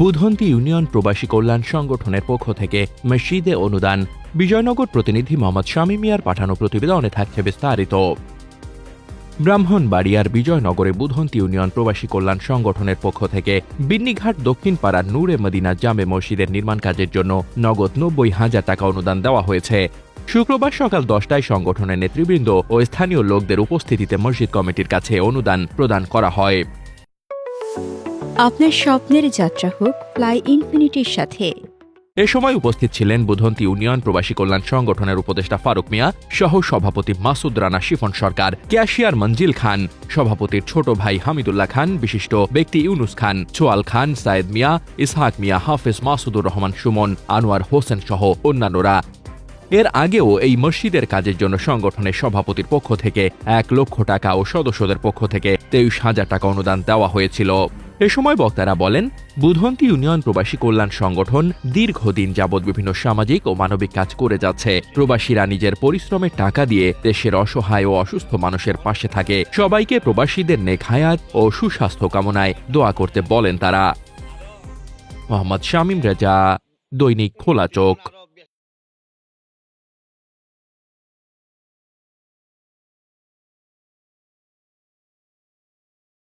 Budhanti union প্রবাসী কল্যাণ সংগঠনের পক্ষ থেকে মসজিদে অনুদান। বিজয়নগর প্রতিনিধি মোহাম্মদ শামী মিয়ার পাঠানো প্রতিবেদনে থাকছে বিস্তারিত। ব্রাহ্মণবাড়িয়ার বিজয়নগরে বুধন্তি ইউনিয়ন প্রবাসী কল্যাণ সংগঠনের পক্ষ থেকে বিন্নিঘাট দক্ষিণ পাড়ার নূরে মদিনা জামে মসজিদের নির্মাণ কাজের জন্য নগদ নব্বই হাজার টাকা অনুদান দেওয়া হয়েছে। শুক্রবার সকাল দশটায় সংগঠনের নেতৃবৃন্দ ও স্থানীয় লোকদের উপস্থিতিতে মসজিদ কমিটির কাছে অনুদান প্রদান করা হয়। আপনার স্বপ্নের যাত্রা হোক ফ্লাই ইনফিনিটির সাথে। এ সময় উপস্থিত ছিলেন বুধন্তি ইউনিয়ন প্রবাসী কল্যাণ সংগঠনের উপদেষ্টা ফারুক মিয়া, সহ সভাপতি মাসুদ রানা শিফন সরকার, ক্যাশিয়ার মঞ্জিল খান, সভাপতির ছোট ভাই হামিদুল্লাহ খান, বিশিষ্ট ব্যক্তি ইউনুস খান চোয়াল খান, সায়েদ মিয়া, ইসহাক মিয়া, হাফেজ মাসুদুর রহমান সুমন, আনোয়ার হোসেন সহ অন্যান্যরা। এর আগেও এই মসজিদের কাজের জন্য সংগঠনের সভাপতির পক্ষ থেকে এক লক্ষ টাকা ও সদস্যদের পক্ষ থেকে তেইশ হাজার টাকা অনুদান দেওয়া হয়েছিল। এ সময় বক্তারা বলেন, বুধন্তি ইউনিয়ন প্রবাসী কল্যাণ সংগঠন দীর্ঘদিন যাবৎ বিভিন্ন সামাজিক ও মানবিক কাজ করে যাচ্ছে। প্রবাসীরা নিজের পরিশ্রমের টাকা দিয়ে দেশের অসহায় ও অসুস্থ মানুষের পাশে থাকে। সবাইকে প্রবাসীদের নেক হায়াত ও সুস্বাস্থ্য কামনায় দোয়া করতে বলেন তারা। মোহাম্মদ শামীম রেজা, দৈনিক খোলা চোখ।